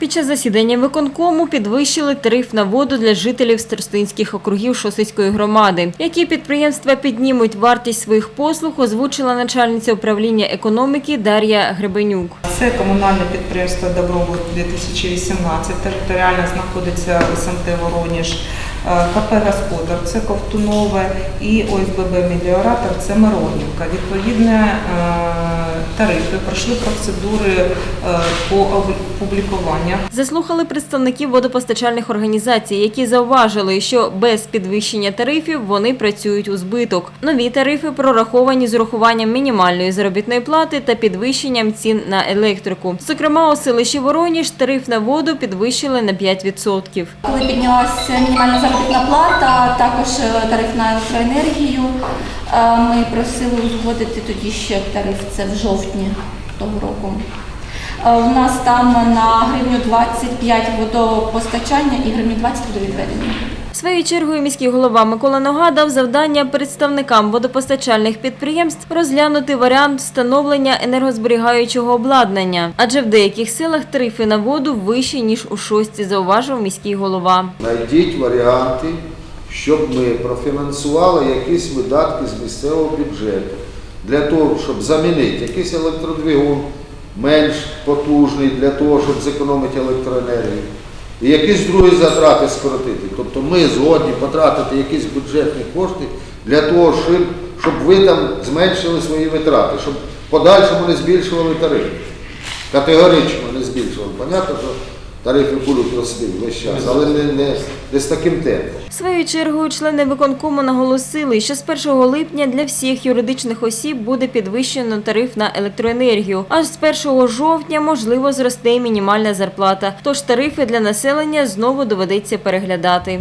Під час засідання виконкому підвищили тариф на воду для жителів старостинських округів Шосицької громади. Які підприємства піднімуть вартість своїх послуг, озвучила начальниця управління економіки Дар'я Гребенюк. Це комунальне підприємство Добробут 2018, територіально знаходиться в СМТ Вороніж, КП Господар, це Ковтунове і ОСББ Меліоратор, це Миронівка. Відповідне е, тарифи пройшли процедури е, по опублікуванню. Заслухали представників водопостачальних організацій, які зауважили, що без підвищення тарифів вони працюють у збиток. Нові тарифи прораховані з урахуванням мінімальної заробітної плати та підвищенням цін на електрику. Зокрема, у селищі Вороніж тариф на воду підвищили на 5%. Коли піднялася мінімальна заробітна плата, також е, тариф на електроенергію, е, ми просили узгодити тоді ще тариф, це в жовтні того року. Е, У нас там на гривню 25 водопостачання і гривню 20 водовідведення. Своєю чергою міський голова Микола Нога дав завдання представникам водопостачальних підприємств розглянути варіант встановлення енергозберігаючого обладнання, адже в деяких селах тарифи на воду вищі ніж у шості, зауважив міський голова. Знайдіть варіанти, щоб ми профінансували якісь видатки з місцевого бюджету для того, щоб замінити якийсь електродвигун менш потужний для того, щоб зекономити електроенергію. І якісь другі затрати скоротити. Тобто ми згодні потратити якісь бюджетні кошти для того, щоб, щоб ви там зменшили свої витрати, щоб подальшому не збільшували тарифи. Категорично не збільшували. Понятно, що тарифи будуть рости весь час, але не, не, з таким темпом. Своєю чергою члени виконкому наголосили, що з 1 липня для всіх юридичних осіб буде підвищено тариф на електроенергію. Аж з 1 жовтня можливо зросте мінімальна зарплата. Тож тарифи для населення знову доведеться переглядати.